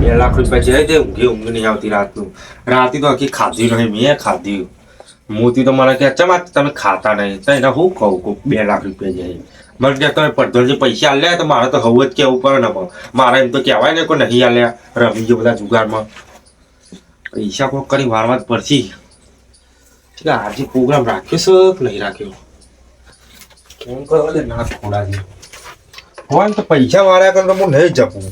બે લાખ રૂપિયા છે તે ઊંઘી, ઊંઘ નહીં આવતી રાતનું. રાતે તો આખી ખાધી નહીં મેં ખાધી. મોતી તો મને ક્યાં ચમ તમે ખાતા નહીં? તો એને હું કહું કહું બે લાખ રૂપિયા જાય. મને કે તમે પડધોળથી પૈસા આલ્યા તો મારે તો હવે જ કેવું પડે ને પણ. મારે એમ તો કહેવાય ને કોઈ નહીં આલ્યા, રમી ગયો બધા જુગારમાં. પૈસા કોક કરી વારવા જ પડશે. એટલે આજે પ્રોગ્રામ રાખ્યો છે કે નહીં રાખ્યો? કેમ કરો ના છે હોય ને તો પૈસા વાળા કરે તો હું નહીં જપું.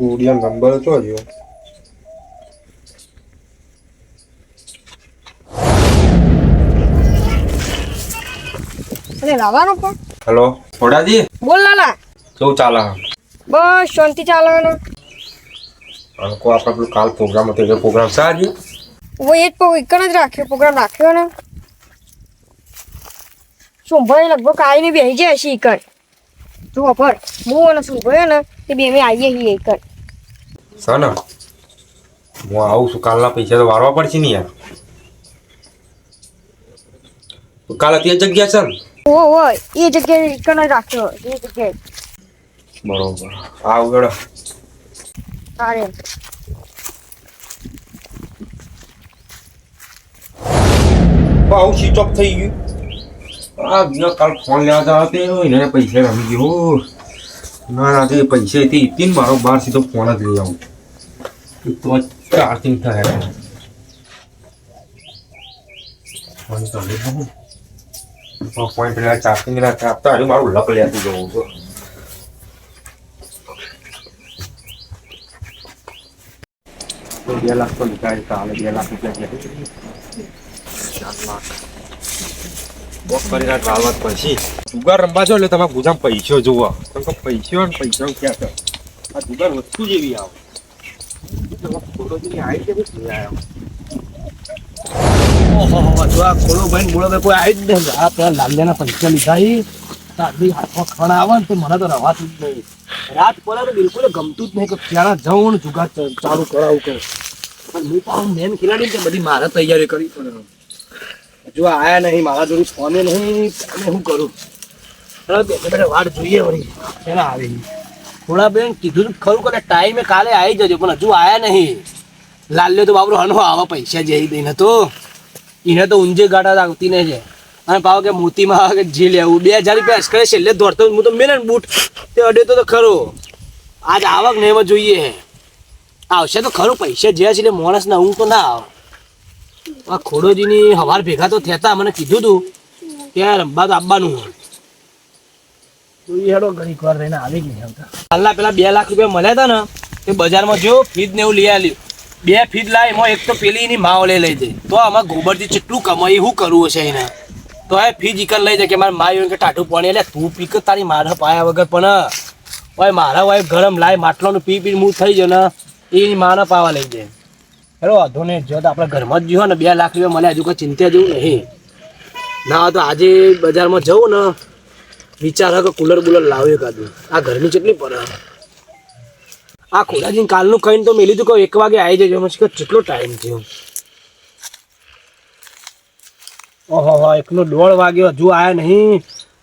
કોડિયા નંબર તો જો અરે લાવવાનો પણ હેલો થોડાજી બોલ લાલા. કેવું ચાલે? બસ શાંતિ ચાલે ને અને આપણે પેલું કાલ પ્રોગ્રામ હતો એ પ્રોગ્રામ સારી वो એ જ પ્રો- એક જ રાખ્યો પ્રોગ્રામ રાખ્યો ને. શુંભાઈ લગભગ આવીને બેસી જાય છે ઈકર જો અપર હું અને શુંભાઈ ને તે બે અમે આવીએ છીએ ઈકર ને? હું આવું છું કાલના પૈસા તો વારવા પડશે ને યાર. કાલ અત્યારે જગ્યા છે ને? ઓ ઓ એ જગ્યાએ ઈકર રાખ્યો એ જગ્યાએ. બરોબર. આવું ગયો તારે. આવું સ્વિચ ઓફ થઈ ગયું. આ બીજો કાલ ફોન લેવા જવા તે ને પૈસા રમી ગયો. ના ના તે પૈસા થી મારો બાર સીધો ફોન જ લઈ આવું. તો ચાર્જિંગ થાય પેલા આપતા હજુ મારું લક લેતું જવું છું બે લાખ તો નીકાળી કાલે બે લાખ રૂપિયા ચાર લાખ બોક કરીને પછી જુગાર રમવા છો એટલે તમારે ગુજામ પૈસો જોવો. તમે પૈસો ને પૈસા ક્યાં છે? આ જુગાર વસ્તુ જેવી આવે. ઓહો જો આ ખોલો હાથમાં ખણ આવે ને તો મને તો જ નહીં. રાત પડે બિલકુલ ગમતું જ નહીં કે ક્યારે જવું જુગાર ચાલુ કરાવું કે હું મેન ખેલાડી ને બધી મારે તૈયારી કરી પડે જો આયા નહીં મારા જોડે ફોને નહીં અને હું કરું બેઠે વાટ જોઈએ વળી? થોડા બેન કીધું ખરું કે ટાઈમે કાલે આવી જજો, પણ હજુ આયા નહીં. લાલ્યો તો બાબરો, હનો, આવા પૈસા જઈ દઈને તો એને તો ઊંજે ગાડા આવતી ને છે. અને પાવ કે મોતીમાં આવે કે જે લેવું બે હજાર રૂપિયા અસ્કરે છેલ્લે દોડતો હું તો મેલે બૂટ. તે અડે તો ખરો. આજ આવક ને એમાં જોઈએ. આવશે તો ખરું, પૈસા જ્યાં છે એટલે માણસ ના હું તો ના આવ. આ ખોડોજીની હવાર ભેગા તો થતા મને કીધું તું કે રમવા તો આવવાનું જોઈએ હેડો હાલના પેલા બે લાખ રૂપિયા મળ્યા હતા ને તે બજારમાં જો ફીજ ને એવું લઈ આવ્યું બે ફીજ લાય, એમાં એક તો પેલી એની માવ લઈ લઈ જાય. તો આમાં ગોબરથી કેટલું કમાઈ, શું કરવું છે એને? તો એ ફીજ ઈકર લઈ જાય કે મારે માય કે ટાટું પાણી એટલે તું પીક તારી મારા પાયા વગર પણ. ઓય, મારા વાય ગરમ લાય, માટલાનું પી પી મૂળ થઈ જાય ને એની માના પાવા લઈ જાય. હેલો વાંધો નહીં. જો તો આપણે ઘરમાં જ જીવો ને, બે લાખ રૂપિયા મળ્યા, હજુ કોઈ ચિંતા જેવું નહીં. ના, તો આજે બજારમાં જવું ને વિચાર કે કુલર બુલર લાવ્યો કાદું આ ઘરની કેટલી પર આ ખોડાજી કાલનું કહીને તો મેં લીધું કે એક વાગે આવી જજો. મને કેટલો ટાઈમ થયો? ઓહો એકનો દોઢ વાગ્યો. હજુ આવ્યા નહીં.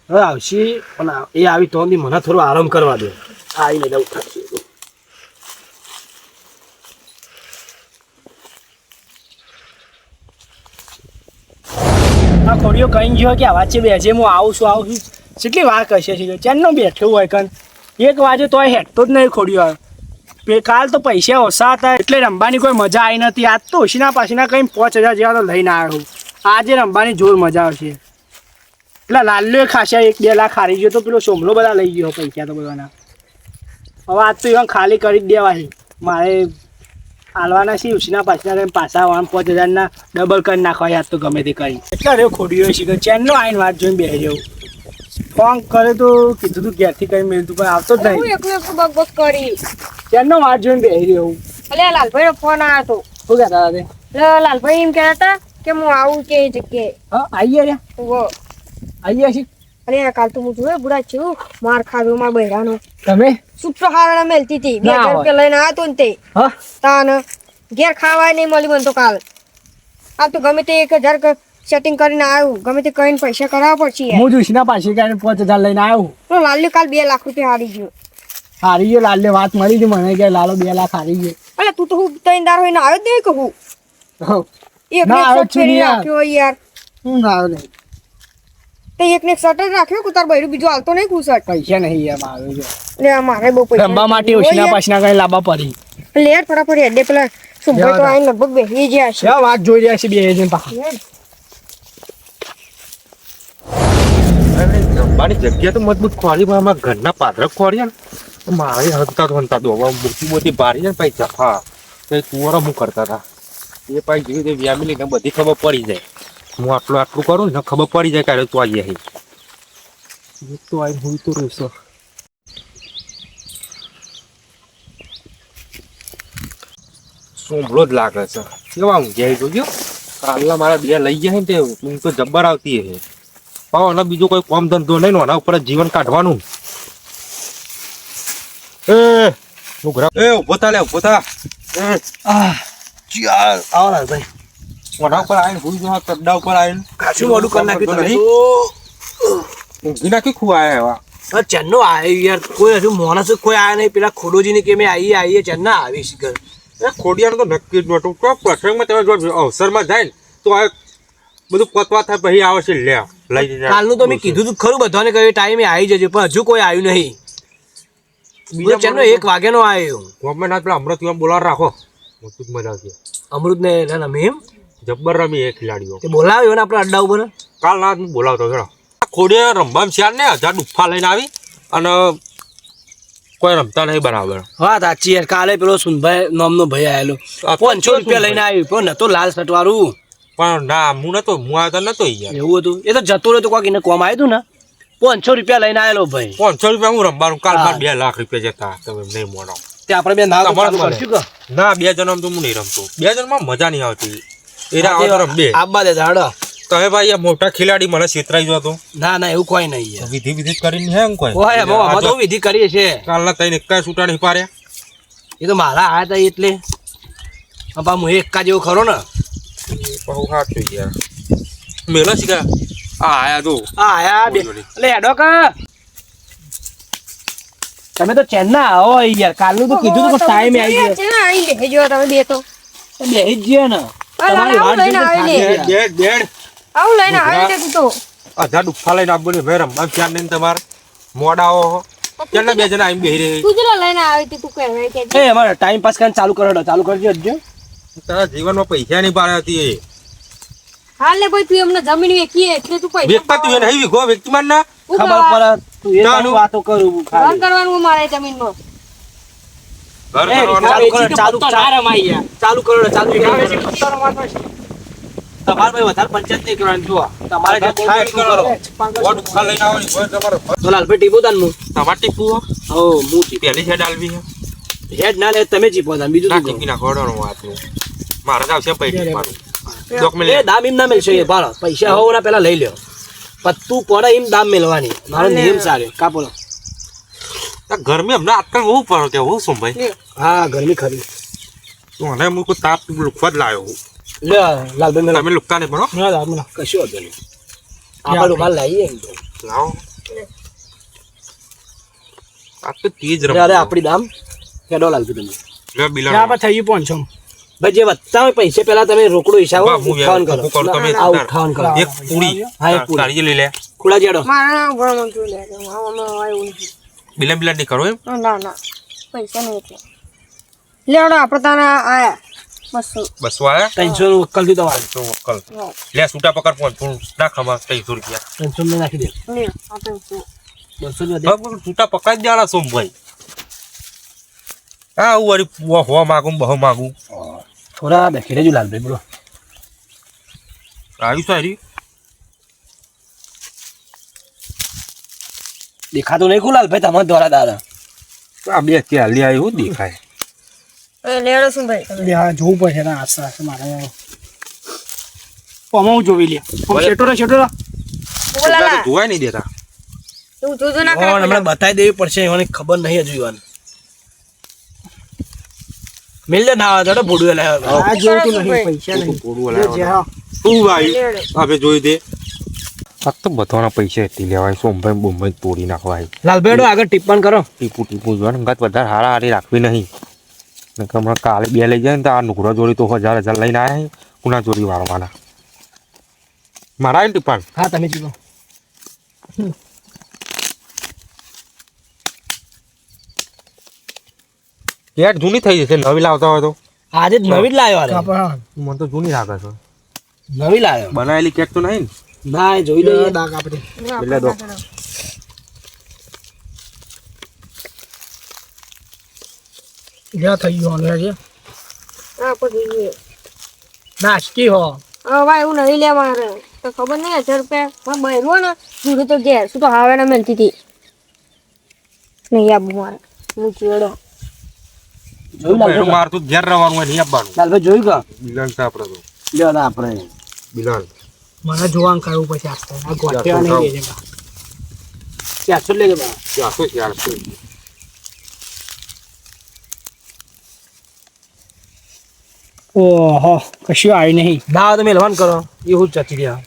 હવે આવશે. પણ એ આવી તો મને થોડો આરામ કરવા દે. આવીને એટલે ઉઠાડશે આ ખોડીઓ કઈ ગયો કે આવા છે બેસે? હું આવું છું, આવું કેટલી વાર કશે છે? ચેનનો બેઠો હોય કન એક વાગે તોય હેઠતો જ નહીં ખોડ્યો પે કાલ તો પૈસા ઓછા હતા, એટલે રમવાની કોઈ મજા આવી નથી આજ તો ઓછીના પાછીના કંઈ પાંચ હજાર જેવા તો લઈને આવ્યો આજે રમવાની જોર મજા આવશે. એટલે લાલ્યો ખાસા એક બે લાખ હારી ગયો તો પેલો સોમલો બધા લઈ ગયો પૈસા તો બધાના. હવે આજ તો એવા ખાલી કરી જ દેવાય. મારે હાલવાના છે ઉછીના પાછના પાછા આવવાના. પાંચ હજારના ડબલ કરી નાખવા યાદ તો ગમે તે કરી. એટલે રહ્યો ખોડ્યો છે ચેનનો આઈન વાત જોઈને બેસી જવું ફોન કરે તો કીધું તું ઘેરથી કઈ મેળતું પણ આવતો જ હું નહીં. એકલું એકલું બક બક કરી. ચેનનો વાત જોઈને બેહી રહ્યો અલે લાલભાઈ ફોન આવ્યો હતો શું કહેતા હતા? એટલે લાલભાઈ એમ કહેતા હતા કે હું આવું કે એ જગ્યાએ. હા આવીએ રે ઓ આવીએ છીએ અરે કાલ તો હું જોયે બુડા છું માર ખાધો માર બહેરાનો તમે? સુપસો ખાવાના મેલતી હતી. બે હજાર રૂપિયા લઈને આવ્યો તો ને તે. હા? તાન ઘેર ખાવાય નહીં મળી મને તો કાલ. આ તો ગમે તે એક હજાર સેટિંગ કરીને આવ્યું ગમે તે કહીને પૈસા કરાવવા પડશે હું જોઈશ ના પાછી કાંઈ પાંચ હજાર લઈને આવ્યો તો લાલ્યું કાલ બે લાખ રૂપિયા હારી ગયો. હારી ગયો લાલે વાત મળી હતી મને કે લાલો બે લાખ હારી ગયો. એટલે તું તો હું તૈયાર હોય ને આવ્યો જ નહીં કહું એક ના, આવ્યો છું ને. રાખ્યો યાર. હું આવ્યો નહીં. તે એક ને શર્ટ જ રાખ્યો કે બૈરું બીજું હાલતો નહીં કું શર્ટ પૈસા નહીં યાર આવ્યો છે લે મારે બહુ પૈસા રંબા માટે ઓછીના. પાછના કઈ લાબા પડી. લેટ ફટાફટ હેડે પેલા સુંભાઈ તો આઈને લગભગ બેસી ગયા છે. વાત જોઈ રહ્યા છે બે જણ પાછા. રમવાની જગ્યા તો મજબૂત ખોરી આમાં ઘરના પાદરક ખોરી ને મારે હંતા તો હંતા દો. મોટી મોટી બારી ને પછી જફા. તો કુંવરો હું કરતા હતા. એ ભાઈ જેવી રીતે વ્યામી લઈને બધી ખબર પડી જાય. હું આટલું આટલું કરું ને ખબર પડી જાય ક્યારે તું આવી આવી તો આવી હું તો રહેશો સોંભળો જ લાગે છે. કેવા ઊંઘ્યા જોજો કાલના મારા બે લઈ ગયા ને તે ઊંઘ તો જબ્બર આવતી હશે. પાવ અને બીજું કોઈ કામ ધંધો નહીં આના ઉપર જીવન કાઢવાનું. એ નુગરા એ ઊભો થા લે ઊભો થા. ચાલ આવો ભાઈ. મોઢા ઉપર આવીને ભૂલ જો કડ્ડા ઉપર આવીને. કાચું મોડું કરી નાખ્યું તમે. ઊંઘી નાખી ખુવાયા એવા? હા ચેન્નો આવ્યો યાર. કોઈ હજુ માણસ કોઈ આવ્યા નહીં. પેલા ખોડોજીને કે મેં આવીએ આવીએ ચન્ના આવીશ ઘર. એ ખોડિયાનું તો નક્કી જ નહોતું. પ્રસંગમાં તમે જો અવસરમાં જાય તો આ બધું પતવા થાય પછી આવે છે લે લઈ જઈને કાલનું તો મેં કીધું તું ખરું બધાને કહ્યું ટાઈમે આવી જજો પણ હજુ કોઈ આવ્યું નહીં. બીજો ચેન્નો એક વાગ્યાનો આવ્યો. ગમે ના પેલા અમૃત બોલાવ રાખો. મોટું મજા આવશે અમૃત ને ના ના મેમ? જબ્બર રમી એ ખેલાડીઓ. તે બોલાવ્યો ને આપણા અડ્ડા ઉપર? કાલ ના બોલાવતો ચલો. ખોડિયા રમવામાં શ્યાર ને હજાર ડુફા લઈને આવી અને કોઈ રમતા નહીં બરાબર. હા સાચી યાર કાલે પેલો સુનભાઈ નામનો ભાઈ આવેલો. પાંચસો રૂપિયા લઈને આવ્યો પણ નતો લાલ શર્ટ વાળું પણ ના હું નતો હું આવતા નતો યાર. એવું હતું? એ તો જતો રહ્યો તો કોક એને કોમ આવ્યું હતું ને? પાંચસો રૂપિયા લઈને આવેલો ભાઈ. પાંચસો રૂપિયા હું રમવાનું? કાલ. મારે બે લાખ રૂપિયા જતા તમે નહીં મોનો. તે આપણે બે ના ના બે જણમ તો હું નહીં રમતો. બે જણમાં મજા નહીં આવતી. એના આવે તો રમ બે. આબા દે દાડો તમે ભાઈ આ મોટા ખેલાડી મને છેતરાઈ જતો ના ના એવું કોઈ નહીં વિધિ વિધિ કરીને હે કોઈ? ઓય બહુ અમે તો વિધિ કરીએ છે કાલના તઈને એકાય છૂટા નહીં પાડ્યા. એ તો મારા આયા હતા એટલે. બાપા હું એકા જેવો ખરો ને. બહુ થઈ ગયા મેલો છે કે આ આયા તો આ આયા બે એટલે હેડો કા તમે તો ચેન્ના આવો યાર કાલનું તો કીધું તો ટાઈમે આવી ગયો છે ને, આઈને બેસી જાઓ તમે બે તો બે જ ગયો ને તમારી વાત લઈને ગયા. બેડ બેડ લઈને આવી ને તું તો હજાર ડુફા લઈને આપવું મેં રમવા ક્યાં નહીં તમારે મોડાઓ ચેન્ના બે જણા આઈ બેહી રહી તું લઈને આવી તું કહેવાય કે એ અમાર ટાઈમ પાસ કરીને ચાલુ કરો ચાલુ કરજો હજુ તારા જીવનમાં પૈસા નહીં પાડ્યા હતી હાલ ને ભાઈ તું એમને જમીન વેચી એટલે તું પૈસા વેચતા તું એને વિઘો વેચતી માર ના? ખબર પડે તું એ. વાતો કરું ખાલી. કરવાનું મારે જમીનમાં. ઘર કરવાનું. ચાલુ કરો ચાલુ ચાલુ કરો ચાલુ કરો. તમારે ભાઈ વધારે પંચાયત નહીં કરવાની જુઓ. તમારે જે થાય કરો. વોટ ઉખા લઈને આવવાની કોઈ તમારો તો લાલભાઈ ટીપો દાન હું તમારે ટીપો હો? હો હું પહેલી સાઈડ આલવી છે હેડ ના લે તમે જીપો દાન બીજું ના ટીપી નાખો અડવાનો વાત નહીં. મારે આવશે ડોક્યુમેન્ટ દામ એમ ના મેલશો એ ભાડો. પૈસા હોવ પેલા લઈ લ્યો. પત્તું પડે એમ દામ મેળવાની મારો નિયમ સારો કાપો લો. ગરમી હમણાં આજકાલ બહુ પડે કે હું શું ભાઈ? હા ગરમી ખરી. તું મને હું કોઈ તાપ જ લાવ્યો હું. લે લાલભાઈ તમે લુકતા નહીં ભણો? ના કશું વાંધો નહીં. આપણે રૂમાલ લાવીએ એમ તો. લાવો. આ તો તેજ અરે આપણી દામ. હેડો લાલભાઈ તમે. બિલા થઈ ગયું પાંચસો ભાઈ જે વધતા હોય પૈસે પેલા તમે રોકડો હિસાબ ઉઠાવન કરો. તમે આ ઉઠાવન કરો. એક પૂરી. હા, એક પૂરી. લઈ લે. ખુલા જેડો. મારા તું લે બિલા બિલા નહીં કરો. એમ? ના ના પૈસા નહીં એટલે. લેવડો આપણે તારા આયા. બસો. બસો આયા ત્રણસો નું વક્કલથી તમારે તો લે સૂટા પકડ પણ થોડું ના ખમા ત્રણસો રૂપિયા. ત્રણસો નાખી દે. જ વધે. બરાબર, સૂટા પકડાઈ જ દેવાના સોમભાઈ હા હું વળી હો માગું બહુ માગું. થોડા બેઠી રહેજો લાલભાઈ બોલો આવ્યું સારી દેખાતું નહીં કું લાલભાઈ તમારા દ્વારા દાદા. આ બે ત્યાં લે આવ્યું દેખાય? એ લેવડો શું ભાઈ હા જોવું પડશે ના આશા છે મારે. પમાવું જોવી લે. શેટો રે શેટો રે બોલા સૂટા તો જોવાય નહીં દેતા. બતાવી દેવી પડશે મને ખબર નહીં હજુ ઈવાન મિલ ના દડો ભોડું લાવ્યો આ જેવું તું નહીં પૈસા નહીં. ભોડું લાવ્યો. તું ભાઈ? આપે હવે જોઈ દે. ફક્ત બધાના પૈસા એટલી લેવાય. સોમભાઈ બોમ્ભાઈ તોડી નાખવાય? લાલભાઈ આગળ ટિપ્પણ કરો. ટીપુ ટીપુ જોવાનું અંગાત વધારે હારા હારી રાખવી નહીં. હમણાં કાલે બે લઈ જાય ને તો આ નુકરો જોડી તો હજાર હજાર લઈને આવ્યા કુના ચોરી વાળવાના. મારા ટીપાણ હા તમે ચૂકો યાર જૂની થઈ જશે નવી લાવતા હોય તો. આજે જ નવી જ લાવ્યો અરે મને તો જૂની લાગે છે. નવી લાવ્યો. બનાવેલી કેક તો નહીં ને? ના એ જોઈ લઈએ. એટલે દો. ગયા થઈ ગયો ને આજે? આ પછી નાસ્તી હો. હવે ભાઈ એવું નહીં લે મારે તો ખબર નહીં હજાર રૂપિયા. મારે બહેરો ને જુડે તો ઘેર. શું તો હાવે ને મેલતી હતી નહીં આબુ મારે. હું ચેડો જોયું લાલભાઈ મારે તો ઘેર રહેવાનું હોય નહીં આપવાનું લાલભાઈ જોયું કા? બિલાલ તો આપણે તો. બિલાલ આપણે. બિલાલ. મને જોવાનું કરવું પછી આસ્તે આ ગોઠિયા નહીં કે છે ચારસો લે બા? ચારસો ચારસો ઓહો કશું આવી નહીં. ના આવે તો મેલવાન કરો. એવું હું ચચી ગયા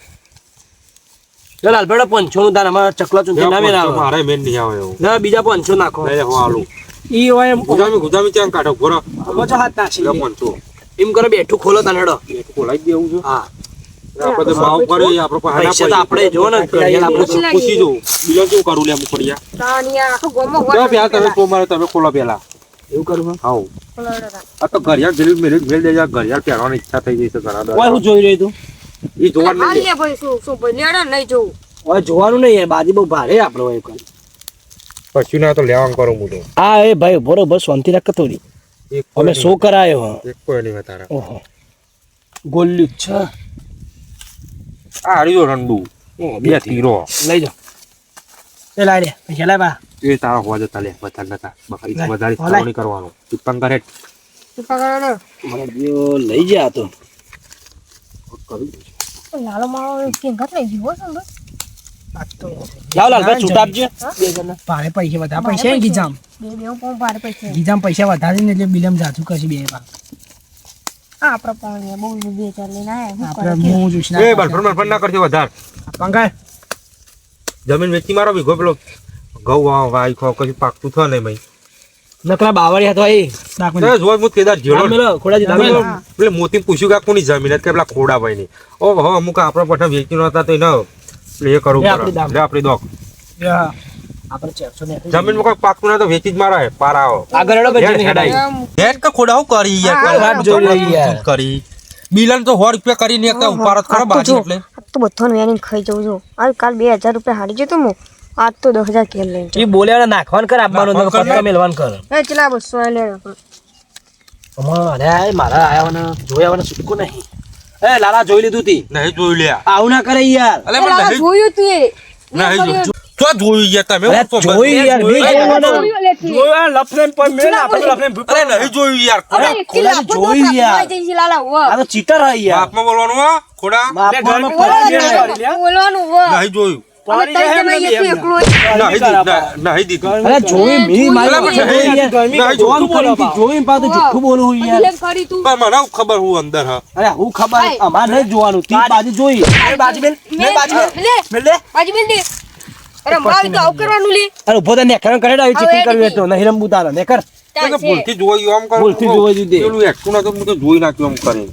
લે લાલભાઈ પંચો નું દાન અમારા ચકલા ચૂંટી ના મેળાવે મારે મેન નહીં આવે એવું. ના બીજા પંચો નાખો. આલું ઈ હોય એમ ગુદામી ગુદામી ત્યાં કાઢો ઘોરો પચો હાથ નાખી એમ કરો બેઠું ખોલો તને હેડો. એ ખોલાઈ દેવું છે. હા. આપણે તો ભાવ કરે આપણે પાસે પૈસા આપણે જો ને આપણે પૂછી જો બિલાન કેવું કરું લે અમુક તાનિયા આખો ગોમો તમે તો તમે ખોલો પેલા. એવું કરું આવો. આ તો ઘડિયાળ ગરીબ મેરે મેળ દેજા ઘડિયાળ પહેરવાની ઈચ્છા થઈ જશે છે ઘણા ઓય હું જોઈ રહ્યું તું એ જોવા નહીં. ભાઈ શું શું લેડો નહીં જોવું. ઓય જોવાનું નહીં બાજુ બાજી બહુ ભારે આપણે કઈ પછી ના તો લેવાનું કરો હું આ હા એ ભાઈ બરોબર શાંતિ રાખ એક અમે શો કરાયો હા? એક કોઈ નહીં તારા. ઓહો. ગોલ્યું છે. આ હરિયો રંડુ. બે તીરો. લઈ જાઓ. એ લાઈ રે પૈસા લાય બા. એ તારા હોવા જતા લે વધારે નતા બકરી વધારે હોલાય. કરવાનો ટીપંગ કરવાનું. ટીપંગ કરે. મને બીજો લઈ જા તો. લાલો મારો ઘટ લઈ જીવો છે લાલભાઈ છૂટ આપજો. પૈસા વધારે. પૈસા ગીજામ. બે બે હું ભારે પૈસા. ગીજામ પૈસા વધારે ને એટલે બિલમ જાતું કરશે બે પા આપણે બહુ બે ચાર લઈને આપણે હું જોઈશ એ બલફણ બલફણ ના કરજો વધારે. પંકાય જમીન વેચી મારો વીઘો પેલો ઘઉં વાવ વાય ખો કશું પાકતું થયો નહીં ભાઈ. નકરા બાવળિયા તો એ. કેદાર. એટલે મોતી પૂછ્યું કે કોની જમીન હતી કે પેલા ખોડા ભાઈ ની ઓ હો અમુક આપણા પઠા વેચી નતા તો એને એટલે એ કરવું પડે. લે આપણી દોક. જમીન ને કોઈ પાકતું ના તો વેચી જ મારા પારા આવો. આગળ હેડો ભાઈ હેડ, કે ખોડા કરી યાર? હા, વાત જોઈ રહી યાર. કરી? બિલન તો 100 રૂપિયા કરીને એક ઉપાડત ખરો બાજી એટલે. આ તો બધો વેની ખાઈ જઉં છું. આ કાલ બે હજાર રૂપિયા હારી જતો હું. આજ તો દસ હજાર કેમ લઈને એ બોલ્યા નાખવાન કર આપવાનું તો નાખવાનું કર. પત્તા મેલવાનું કર. એ ચલા બસો આ લે. અમારા મારા આયાવાના જોયાવાના છૂટકો નહીં. એ લાલા જોઈ લીધું તી. નહીં જોઈ લ્યા. આવું ના કરે યાર. અલે પણ નહીં જોયું તી એ? નહીં જોયું. તો જોઈ ગયા તમે હું તો જોઈ યાર, જોયું નહીં જોયું જોયા લફરેન પર મેલ આપણે લફરેન અરે નહીં જોયું યાર અરે ખોડા જોયું યાર. લાલા આ તો ચીટર હે યાર. બાપમાં બોલવાનું હા ખોડા બાપમાં બોલવાનું. નહીં જોયું. નહીં દીધું નહીં દીધું જોઈ મી મારી અલા, જોઈ નહીં, યાર. નહીં, જોવાનું કરી કરી તું. પણ મને હું ખબર હું અંદર અરે હું ખબર ભાઈ. નહીં જોવાનું. તી બાજુ. જોઈ બાજુ બેન. મેં- લે, મેલ બેન અરે મારે તો આવું કરવાનું લે. અરે ઊભો તો નેકરણ કરે આવી ચીટિંગ કરવી તો. નહીં રમવું તારે. નેકર ચાલશે. ભૂલથી જોયું આમ કરું. ભૂલથી જોઈ દીધી. પેલું એકટું નતું હું તો જોઈ નાખ્યું આમ કરીને.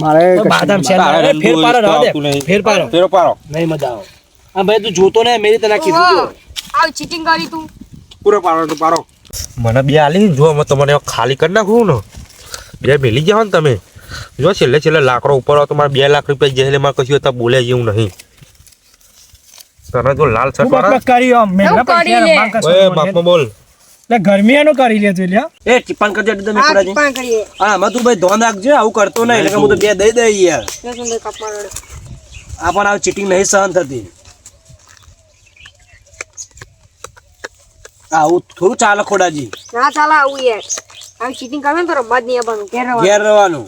મારે બાદામ છે ફેર પારો રહો દે. ફેર પારો ફેરો પારો નહીં મજા આવે. હા ભાઈ તું જોતો ને મેરી તને કીધું તો. આવું ચીટિંગ કરી તું. પૂરો પાડો તો પારો મને બે આલી જો અમે તમને ખાલી કરી નાખું ને બે મેલી જાવ ને તમે જો છેલ્લે છેલ્લે લાકડો ઉપર આવે તો મારે બે લાખ રૂપિયા એટલે મારે કશું હતા બોલ્યા જેવું નહીં તને જો લાલ શર્ટ વાળા કરી આમ પૈસા ઓય. બોલ એટલે ગરમી એનું કરી લે લ્યા એ ટીપાણ કરજે તમે આ ખોડાજી. ટીપાણ કરીએ. હા આમાં તું ભાઈ ધોન રાખજે આવું કરતો નહીં એટલે હું તો બે દઈ દઈ યાર જો. આ પણ આ ચીટિંગ નહીં સહન થતી આવું થોડું ચાલે ખોડાજી. ના ચાલે આવું યાર. આવું cheating કરવું તો રમવા જ નહીં આવવાનું. ઘેર રહેવાનું. ઘેર રહેવાનું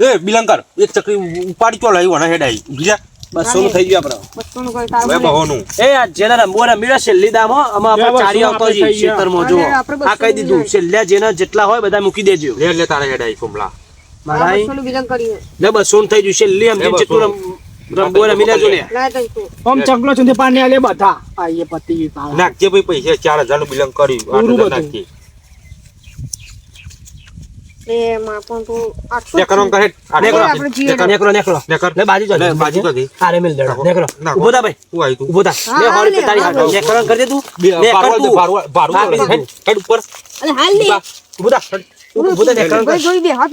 એ બિલંકર એક ચકરી ઉપાડી તો લઈ વણા હેડાઈ. બીજા બસ સોનું થઈ ગયું આપણે. બસોનું કોઈ તારું હવે નહીં. બહોનું. એ આ જેને રમવો રમી છેલ્લી દામ આમાં આપણે ચારી આવતો જ ખેતરમાં જો આ કહી દીધું છેલ્લા જેના જેટલા હોય બધા મૂકી દેજો. લે લે તારે હેડાઈ સોમલા મારા આ અહીં બસોનું બિલંગ કરીએ. લે બસો થઈ ગયું છેલ્લી જેટલું રમ- રમી લેજો લે આમ ચકલો ચુંદી પાણી આલે બધા. આ પતિ નાખજે ભાઈ પૈસા ચાર હજારનું બિલંગ કર્યું. પૂરું બધું. ને ને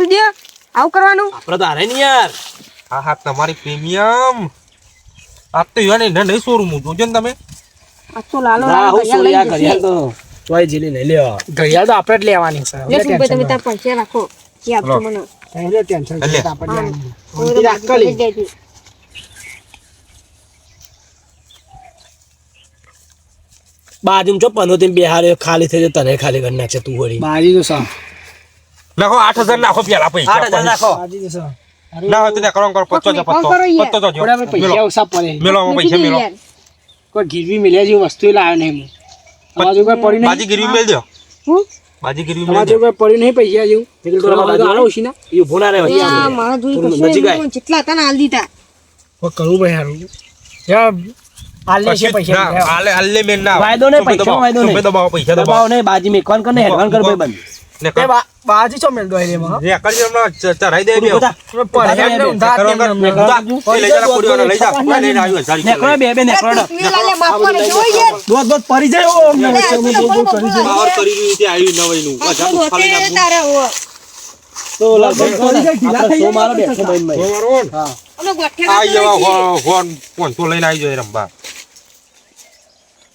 ને આવું કરવાનું. આપડે તો હારે નહીં યાર. હા હા તમારી પ્રીમિયમ. આ તો યાર એને નહીં શોરૂમ જોજો ને તમે. આ તો લાલો હું ઘડિયાળ લઈ જશે. તો? તોય જીલી લઈ લ્યો. ઘડિયાળ તો આપણે જ લેવાની છે. એટલે તું તમે તાર પૈસા રાખો. એ આપજો મને. એટલે ટેન્શન છે આપણે લેવાની. રાખ લઈ બાજુ જો પનો તેમ બેહારે ખાલી થઈ જાય તને ખાલી કરી નાખશે તું વળી. બાજી તો સા નાખો આઠ હજાર નાખો પેલા પૈસા. આઠ હજાર નાખો. બાજી તો સા ના હોય તો ને કરો કરો પત્તો જો પત્તો કરો યાર. પત્તો જો. પૈસા ઓછા પડે. મેલો પૈસા મેલો. યાર. કોઈ ગીરવી મિલ્યા જેવી વસ્તુ લાવ્યો નહીં હું જોડે કોઈ પડી નહીં? બાજી ગીરવી મેલ દો. હું? બાજી ગીરવી મેલ દો. કોઈ પડી નહીં પૈસા જેવું? નીકળ તો બાજુ. આલો ઓછી ના એ ઊભો ના રહે એ આ મારા જોઈ નજીક એમ જેટલા હતા ને હાલ દીધા. કોઈ કરવું ભાઈ હારું. યા હાલ લે છે પૈસા. ના આલે આલે મેલ ના વાયદો નહીં, તમે પૈસાનો દબાવો, વાયદો તમે નહીં. દબાવો. પૈસા દબાવ નહીં બાજી મેકવાન કર ને હેડવાન કર ભાઈ બંધ ને એ બાજી ચો મેલ દો ને કરી હમણાં દે બે. ને. ઉધા. લઈ જા લઈ જા આવ્યું બે બે દોત દોત જાય ઓ અમને અરે, વચ્ચે આ અમે તો બહુ બહુ કરી છે. બોલો. કરી રહ્યું છે આવ્યું નવાઈનું આ હજાર ખાલી ધોતે તારે હો. તો લગભગ પડી જાય, ઢીલા થઈ સો મારો જાય ભાઈ ભાઈ. હા. અમે ગોઠેલા આ તો લઈને આવી જાય રમવા.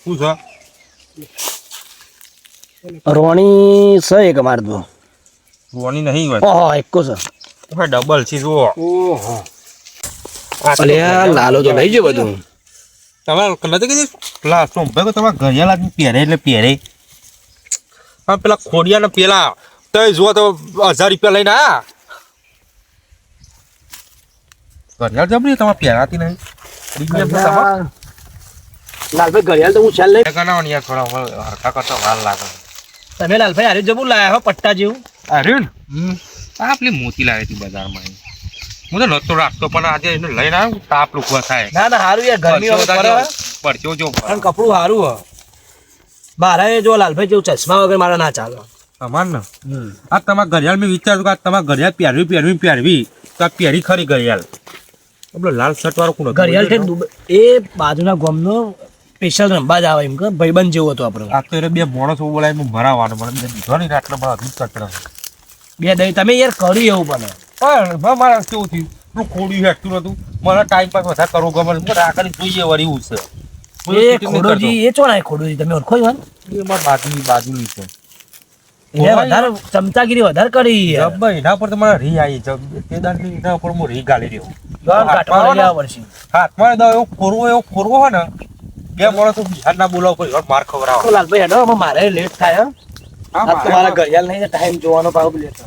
શું છે? રોણી છે એક અમાર તો રોની નહીં હોય ઓહો એકો છે હવે ડબલ છે જુઓ ઓહો અલ્યા લાલો તો લઈ જાય બધું તમારે નથી કીધું પેલા સોમભાઈ તમારે ઘડિયાળ આદમી પહેરે એટલે પહેરે હા પેલા ખોડિયા ને પેલા તો જુઓ તો હજાર રૂપિયા લઈને આ ઘડિયાળ જબરી તમારે પહેરાતી નહીં લાલભાઈ ઘડિયાળ તો હું ચાલ લઈ કરતા વાર લાગે તમે લાલભાઈ હારે જબુ લાયા હો પટ્ટા જેવું? અરે આ પેલી મોતી લાવી હતી બજારમાં હું તો નતો રાખતો પણ આજે એને લઈને આવ્યો તાપ લુકવા થાય. ના ના હારું યાર ગરમી પડ્યો જો કપડું સારું હો. મારે જો લાલભાઈ જેવું ચશ્મા વગર મારા ના ચાલે. અમાર ને? આ તમારા ઘડિયાળ મેં વિચાર્યું કે આ તમારા ઘડિયાળ પહેરવી પહેરવી પહેરવી તો આ પહેરી ખરી ઘડિયાળ. પેલો લાલ શર્ટ વાળો કોણ ઘડિયાળ છે એ બાજુના ગામનો સ્પેશિયલ રંબા જ આવે એમ કે ભાઈબંધ જેવો હતો આપણો. આ તો બે ઊભો બોલાય હું ભરાવાનો મને બે દીધો નહીં આટલો મારા અભિષ કચરા બે દહીં તમે યાર કર્યું એવું બને પણ મારા કેવું થયું? હું ખોડ્યું હેઠતું નતું. મને ટાઈમ પાસ વધારે કરવો ગમે. મને આગળ જોઈએ વળી એવું છે. એ ખોડોજી એ ચોરાય ખોડોજી તમે ઓળખો છો ને? એ મારા બાજુ બાજુ છે. વધારે ચમચાગીરી વધારે કરી. એના પર તો રી આવી જબ- તે દાડની એના પર હું રી ગાલી રહ્યો. હાથમાં દો એવો ખોરવો એવો ખોરવો હોય ને બે માણસો બિહાર ના બોલાવો કોઈ માર ખવડાવો. તો લાલભાઈ હેડો મારે લેટ થાય હા, તો મારા ઘડિયાળ નહીં ટાઈમ જોવાનો ભાવ લેટ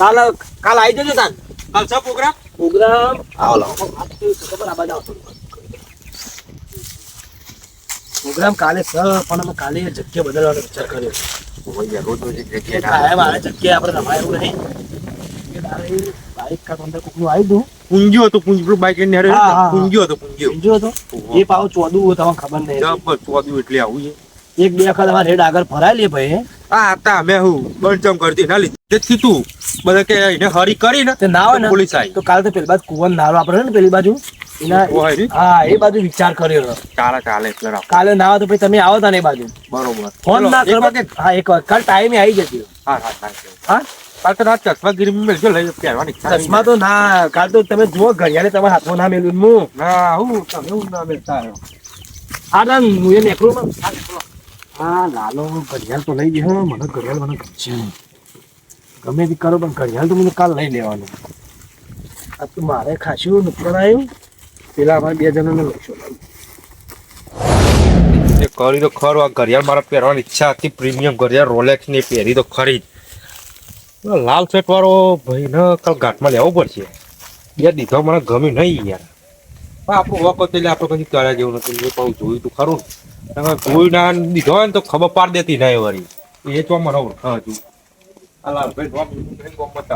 કાલ કાલ આવી જજો તાન કાલ છે પ્રોગ્રામ? પ્રોગ્રામ? આવો લાવો. ખબર આ બાજુ આવતો. પ્રોગ્રામ કાલે છે પણ અમે કાલે જગ્યા બદલવાનો વિચાર કર્યો. એ કાયમ આવે જગ્યાએ આપણે રમાય એવું નહીં. બાઈક કાં તો અંદર કોકનું આવી દઉં. પૂંજ્યો હતો પૂંજ પેલું બાઈક લઈને હારે. પૂંજ્યો હતો પૂંજ્યો સમજો તો એ પાવ ચોદું તમને ખબર નહીં. જબ્બર ચોદું એટલે આવું છે. એક બે વખત અમારે રેડ આગળ ફરાય લે ભાઈ. આ હતા અમે હું બંચમ કરતી ના લીધે. જ તું બધા કે એને હરી કરી ને તે ના હોય ને પોલીસ આવી તો કાલે તો પેલી બાજુ કુવન નારો આપણે ને પેલી બાજુ? હા એ બાજુ વિચાર કર્યો હતો. ચાલે ચાલે એટલે કાલે ના તો પછી તમે આવો તા ને એ બાજુ. બરોબર. ફોન ના કરો. કે હા એક વાર કાલ ટાઈમે આવી જતી હા હા હા હા? કાલ તો રાત ચશ્મા ગીરી મેળજો લઈ પહેરવાની ઈચ્છા ચશ્મા તો ના કાલ તો તમે જુઓ ઘડિયાળે તમારા હાથમાં ના મેળવું હું. ના હું તમે હું ના મેળતા હા ના હું એ નેકળું આ લાલો ઘડિયાળ તો લઈ ગયો મને ઘડિયાળ મને ગમશે ગમે તે કરો પણ ઘડિયાળ તો મને કાલ લઈ લેવાનું. આ તો મારે ખાસું નુકસાન આવ્યું. પેલા અમારે બે જણાને લઈશું. કરી તો ખરો. આ ઘડિયાળ મારા પહેરવાની ઈચ્છા હતી. પ્રીમિયમ ઘડિયાળ રોલેક્સની પહેરી તો ખરી જ. લાલ સેટ વાળો ભાઈ ને કાલ ઘાટમાં લેવો પડશે. યાર દીધો મને ગમી નહીં યાર. પણ આપણું વખત એટલે આપણે કઈ કર્યા જેવું નથી. એ પણ જોયું તું ખરું તમે જોયું ના દીધો હોય ને તો ખબર પાડ દેતી ના એ વળી. એ તો મને ઓળખા હતું લાલભાઈ જોવા ગમત.